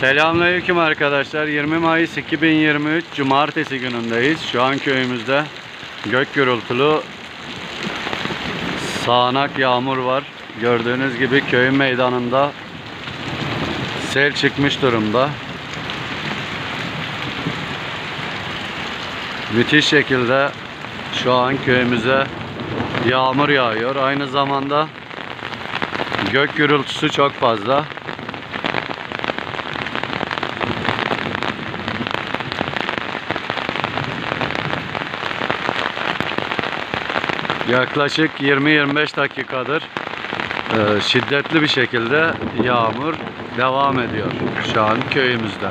Selamünaleyküm arkadaşlar. 20 Mayıs 2023 Cumartesi günündeyiz. Şu an köyümüzde gök gürültülü sağanak yağmur var. Gördüğünüz gibi köyün meydanında sel çıkmış durumda. Müthiş şekilde şu an köyümüze yağmur yağıyor. Aynı zamanda gök gürültüsü çok fazla. Yaklaşık 20-25 dakikadır e, şiddetli bir şekilde yağmur devam ediyor şu an köyümüzde.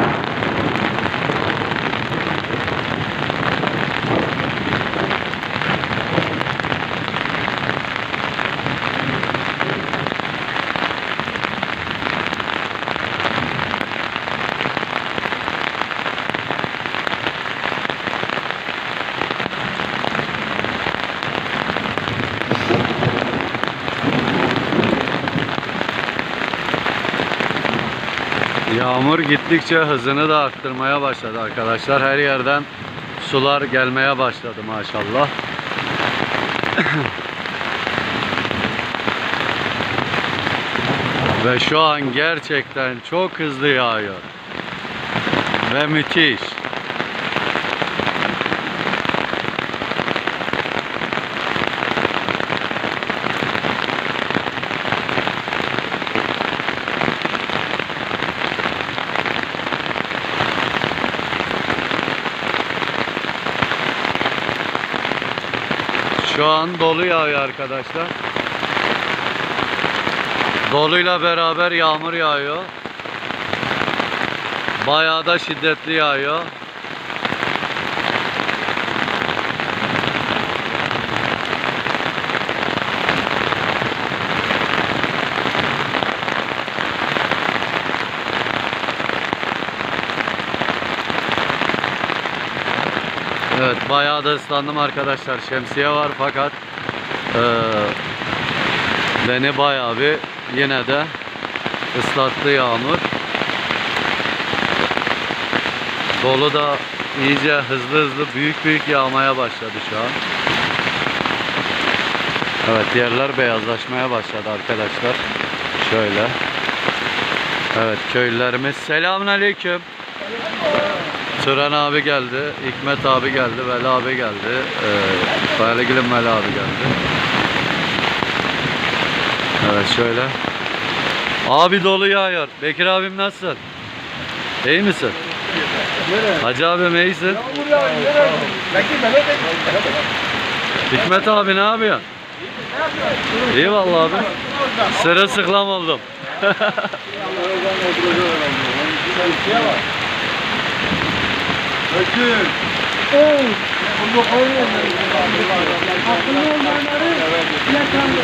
Yağmur gittikçe hızını da arttırmaya başladı arkadaşlar. Her yerden sular gelmeye başladı maşallah. Ve şu an gerçekten çok hızlı yağıyor. Ve müthiş. Şu an dolu yağıyor arkadaşlar. Doluyla beraber yağmur yağıyor. Bayağı da şiddetli yağıyor. Evet bayağı da ıslandım arkadaşlar. Şemsiye var fakat eee, beni bayağı bir yine de ıslattı yağmur. Dolu da iyice hızlı hızlı büyük büyük yağmaya başladı şu an. Evet yerler beyazlaşmaya başladı arkadaşlar. Şöyle. Evet köylülerimiz selamünaleyküm. Turan abi geldi, Hikmet abi geldi, Veli abi geldi, ee, Faylegil'in Veli abi geldi. Evet şöyle. Abi dolu yağıyor. Bekir abim nasılsın? İyi misin? Hacı abim iyisin? Hikmet abi ne yapıyorsun? İyi vallahi abi. Sırılsıklam oldum. Bakın. Oh. Bunu koyuyor. Akıllı olmayanları yakalım.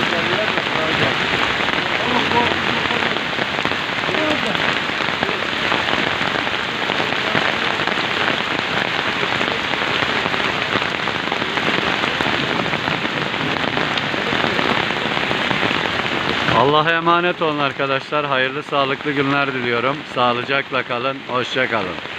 Allah'a emanet olun arkadaşlar. Hayırlı sağlıklı günler diliyorum. Sağlıcakla kalın. Hoşça kalın.